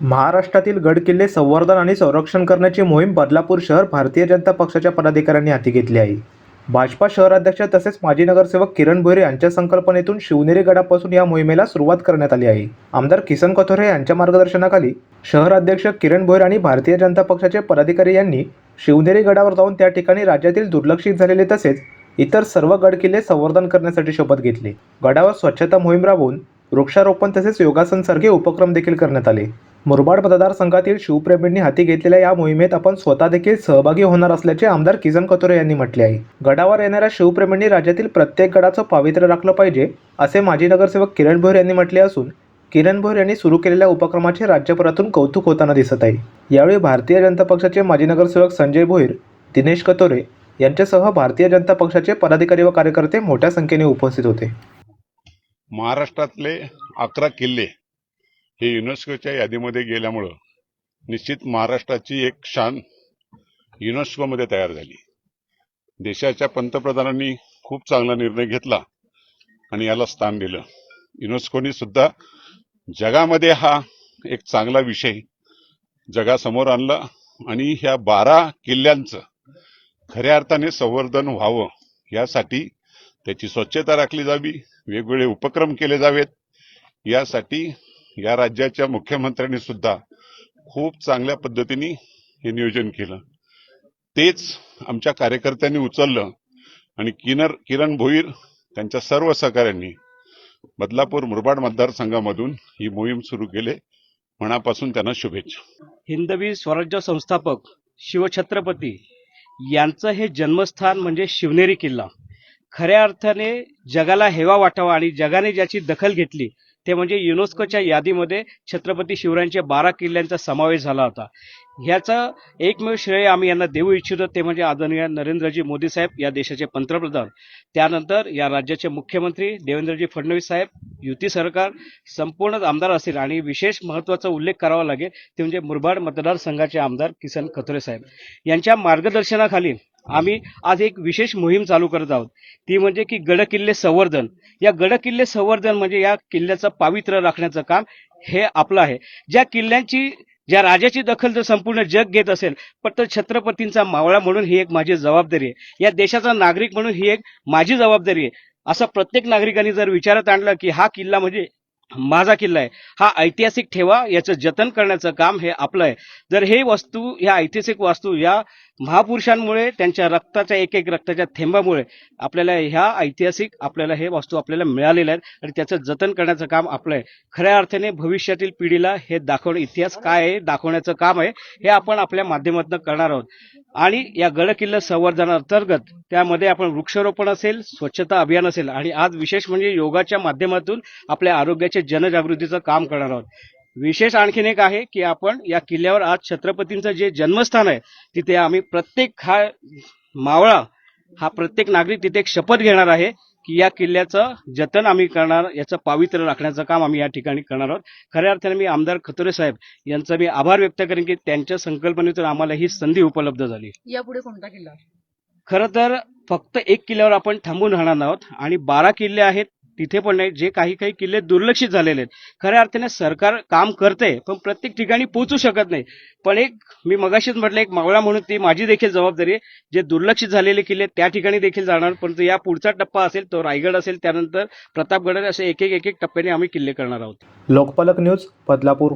महाराष्ट्रातील गडकिल्ले संवर्धन आणि संरक्षण करण्याची मोहीम बदलापूर शहर भारतीय जनता पक्षाच्या पदाधिकाऱ्यांनी हाती घेतली आहे. भाजपा शहराध्यक्ष तसेच माजी नगरसेवक किरण भोयरे यांच्या संकल्पनेतून शिवनेरी गडापासून या मोहिमेला सुरुवात करण्यात आली आहे. आमदार किसन कथोरे यांच्या मार्गदर्शनाखाली शहराध्यक्ष किरण भोईर आणि भारतीय जनता पक्षाचे पदाधिकारी यांनी शिवनेरी गडावर जाऊन त्या ठिकाणी राज्यातील दुर्लक्षित झालेले तसेच इतर सर्व गडकिल्ले संवर्धन करण्यासाठी शपथ घेतली. गडावर स्वच्छता मोहीम राबवून वृक्षारोपण तसेच योगासनसारखे उपक्रम देखील करण्यात आले. मुरबाड मतदारसंघातील शिवप्रेमींनी हाती घेतलेल्या या मोहिमेत आपण स्वतः देखील सहभागी होणार असल्याचे आमदार किसन कथोरे यांनी म्हटले आहे. गडावर येणाऱ्या शिवप्रेमींनी राज्यातील प्रत्येक गडाचं पावित्र्य राखलं पाहिजे असे माजी नगरसेवक किरण भोर यांनी म्हटले असून किरण भोर यांनी सुरू केलेल्या उपक्रमाचे राज्यभरातून कौतुक होताना दिसत आहे. यावेळी भारतीय जनता पक्षाचे माजी नगरसेवक संजय भोईर दिनेश कतोरे यांच्यासह भारतीय जनता पक्षाचे पदाधिकारी व कार्यकर्ते मोठ्या संख्येने उपस्थित होते. महाराष्ट्रातले अकरा किल्ले हे युनेस्कोच्या यादीमध्ये गेल्यामुळं निश्चित महाराष्ट्राची एक शान युनेस्कोमध्ये तयार झाली. देशाच्या पंतप्रधानांनी खूप चांगला निर्णय घेतला आणि याला स्थान दिलं. युनेस्कोनी सुद्धा जगामध्ये हा एक चांगला विषय जगासमोर आणला आणि ह्या बारा किल्ल्यांचं खऱ्या अर्थाने संवर्धन व्हावं यासाठी त्याची स्वच्छता राखली जावी वेगवेगळे उपक्रम केले जावेत यासाठी या राज्याच्या मुख्यमंत्र्यांनी सुद्धा खूप चांगल्या पद्धतीने हे नियोजन केलं. तेच आमच्या कार्यकर्त्यांनी उचललं आणि किनर किरण भोईर त्यांच्या सर्व सहकाऱ्यांनी बदलापूर मुरबाड मतदारसंघामधून ही मोहीम सुरू केली. मनापासून त्यांना शुभेच्छा. हिंदवी स्वराज्य संस्थापक शिवछत्रपती यांचं हे जन्मस्थान म्हणजे शिवनेरी किल्ला. खऱ्या अर्थाने जगाला हेवा वाटावा आणि जगाने ज्याची दखल घेतली ते म्हणजे युनेस्कोच्या यादीमध्ये छत्रपती शिवरायांच्या बारा किल्ल्यांचा समावेश झाला होता. ह्याचं एकमेव श्रेय आम्ही यांना देऊ इच्छितो ते म्हणजे आदरणीय नरेंद्रजी मोदी साहेब या देशाचे पंतप्रधान. त्यानंतर या राज्याचे मुख्यमंत्री देवेंद्रजी फडणवीस साहेब युती सरकार संपूर्ण आमदार असतील आणि विशेष महत्त्वाचा उल्लेख करावा लागेल ते म्हणजे मुरबाड मतदारसंघाचे आमदार किसन खतोरे साहेब. यांच्या मार्गदर्शनाखाली आम्ही आज एक विशेष मोहीम चालू करत आहोत. ती म्हणजे की गडकिल्ले संवर्धन. या गडकिल्ले संवर्धन म्हणजे या किल्ल्याचं पावित्र्य राखण्याचं काम हे आपलं आहे. ज्या किल्ल्यांची ज्या राजाची दखल जर संपूर्ण जग घेत असेल पण तर छत्रपतींचा मावळा म्हणून ही एक माझी जबाबदारी आहे. या देशाचा नागरिक म्हणून ही एक माझी जबाबदारी आहे. असं प्रत्येक नागरिकांनी जर विचारात आणलं की हा किल्ला म्हणजे माझा किल्ला आहे. हा ऐतिहासिक ठेवा याचं जतन करण्याचं काम हे आपलं आहे. जर हे वस्तू ह्या ऐतिहासिक वास्तू या महापुरुषांमुळे त्यांच्या रक्ताच्या एक एक रक्ताच्या थेंबामुळे आपल्याला ह्या ऐतिहासिक आपल्याला हे वस्तू आपल्याला मिळालेल्या आहेत आणि त्याचं जतन करण्याचं काम आपलं आहे. खऱ्या अर्थाने भविष्यातील पिढीला हे दाखवणं इतिहास काय आहे दाखवण्याचं काम आहे हे आपण आपल्या माध्यमातून करणार आहोत. आणि या गडकिल्ला संवर्धनाअंतर्गत त्यामध्ये आपण वृक्षारोपण असेल स्वच्छता अभियान असेल आणि आज विशेष म्हणजे योगाच्या माध्यमातून आपल्या आरोग्याचे जनजागृतीचं काम करणार आहोत. विशेष आणखीन एक आहे की आपण या किल्ल्यावर आज छत्रपतींचं जे जन्मस्थान आहे तिथे आम्ही प्रत्येक हा मावळा हा प्रत्येक नागरिक तिथे एक शपथ घेणार आहे. की या किल्ल्याचं जतन आम्ही करणार याचं पावित्र्य राखण्याचं काम आम्ही या ठिकाणी करणार आहोत. खऱ्या अर्थाने मी आमदार खतोरे साहेब यांचा मी आभार व्यक्त करेन की त्यांच्या संकल्पनेतून आम्हाला ही संधी उपलब्ध झाली. यापुढे कोणता किल्ला? खरं तर फक्त एक किल्ल्यावर आपण थांबून राहणार आहोत आणि बारा किल्ले आहेत तिथे पण नाही. जे काही काही किल्ले दुर्लक्षित झालेले आहेत. खऱ्या अर्थाने सरकार काम करते पण प्रत्येक ठिकाणी पोहोचू शकत नाही. पण एक मी मगाशीच म्हटलं एक मावळा म्हणून ती माझी देखील जबाबदारी आहे. जे दुर्लक्षित झालेले किल्ले त्या ठिकाणी देखील जाणार परंतु या पुढचा टप्पा असेल तो रायगड असेल त्यानंतर प्रतापगड असे एक एक एक एक टप्प्याने आम्ही किल्ले करणार आहोत. लोकपालक न्यूज बदलापूर.